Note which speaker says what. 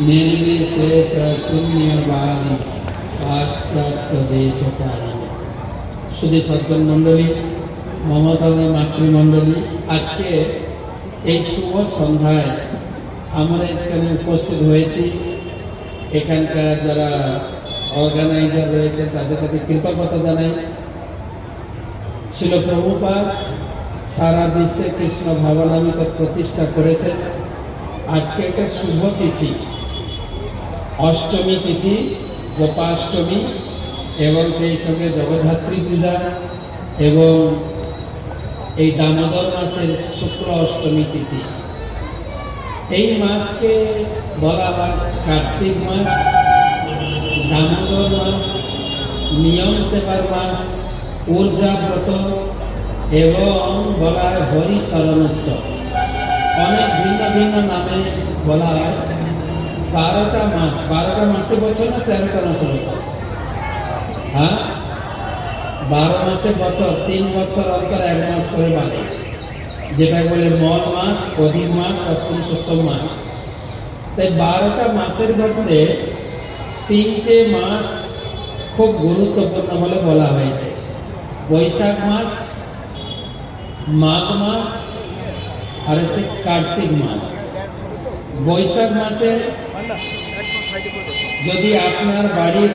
Speaker 1: निर्विशेष शून्यवाद পাশ্চাত্য দেশ শুধু সজ্জন মণ্ডলী মমতা মাতৃমণ্ডলী আজকে এই শুভ সন্ধ্যায় আমরা এখানে উপস্থিত হয়েছি এখানকার যারা অর্গানাইজার রয়েছে তাদের কাছে কৃতজ্ঞতা জানাই ছিল প্রভুপাত সারা বিশ্বে কৃষ্ণ ভাবনামিত প্রতিষ্ঠা করেছে আজকে একটা শুভ তিথি অষ্টমী তিথি, গোপাষ্টমী এবং সেই সঙ্গে জগদ্ধাত্রী পূজা এবং এই দামোদর মাসের শুক্ল অষ্টমী তিথি। এই মাসকে বলা হয় কার্তিক মাস, দামোদর মাস নিয়ম সেবার মাস ঊর্জাব্রত এবং বলা হয় হরি শরণ উৎসব। অনেক ভিন্ন ভিন্ন নামে বলা হয়। বারোটা মাস, বারোটা মাসে বছর না তেরোটা মাসে বছর? হ্যাঁ? বারো মাসে বছর, তিন বছর অন্তর এক মাস করে বাকি যেটা বলে মল মাস অধিক মাস আর পুরুষোত্তম মাস। তাই বারোটা মাসের মধ্যে তিনটে মাস খুব গুরুত্বপূর্ণ বলে বলা হয়েছে। বৈশাখ মাস, মাঘ মাস, আর হচ্ছে কার্তিক মাস। বৈশাখ মাসে যদি আপনার বাড়ির